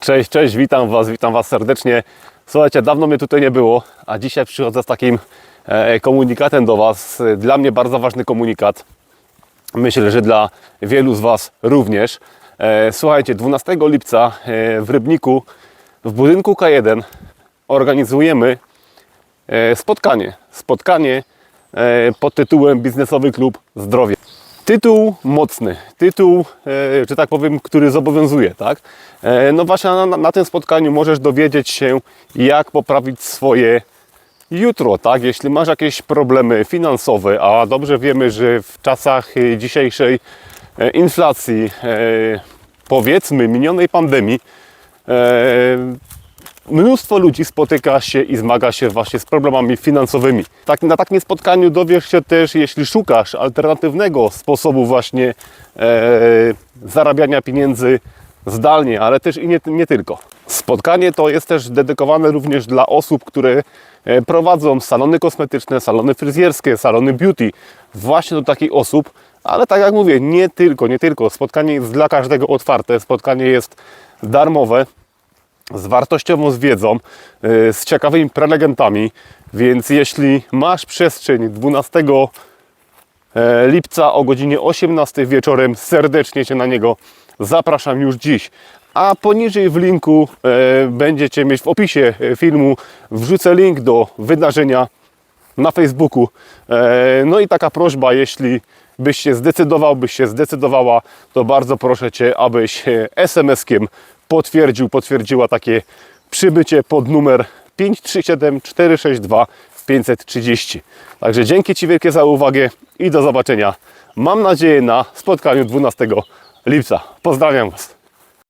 Cześć, cześć, witam Was, witam Was serdecznie. Słuchajcie, dawno mnie tutaj nie było, a dzisiaj przychodzę z takim e, komunikatem do Was. Dla mnie bardzo ważny komunikat. Myślę, że dla wielu z Was również. E, Słuchajcie, 12 lipca e, w Rybniku w budynku K1 organizujemy spotkanie. Spotkanie pod tytułem Biznesowy Klub Zdrowie. Tytuł mocny, tytuł, e, że tak powiem, który zobowiązuje, tak? E, No właśnie na, na tym spotkaniu możesz dowiedzieć się, jak poprawić swoje jutro, tak? Jeśli masz jakieś problemy finansowe, a dobrze wiemy, że w czasach e, dzisiejszej e, inflacji, powiedzmy minionej pandemii, mnóstwo ludzi spotyka się i zmaga się właśnie z problemami finansowymi. Tak, na takim spotkaniu dowiesz się też, jeśli szukasz alternatywnego sposobu właśnie e, zarabiania pieniędzy zdalnie, ale też i nie, nie tylko. Spotkanie to jest też dedykowane również dla osób, które e, prowadzą salony kosmetyczne, salony fryzjerskie, salony beauty. Właśnie do takich osób, ale tak jak mówię, nie tylko, nie tylko. Spotkanie jest dla każdego otwarte, spotkanie jest darmowe z wartościową z wiedzą, y, z ciekawymi prelegentami, więc jeśli masz przestrzeń 12 e, lipca o godzinie 18 wieczorem, serdecznie Cię na niego zapraszam już dziś. A poniżej w linku e, będziecie mieć w opisie e, filmu, wrzucę link do wydarzenia na Facebooku. No i taka prośba, jeśli byś się zdecydował, byś się zdecydowała, to bardzo proszę Cię, abyś SMS-kiem potwierdził, potwierdziła takie przybycie pod numer 537 462 530. Także dzięki Ci wielkie za uwagę i do zobaczenia. Mam nadzieję na spotkaniu 12 lipca. Pozdrawiam Was.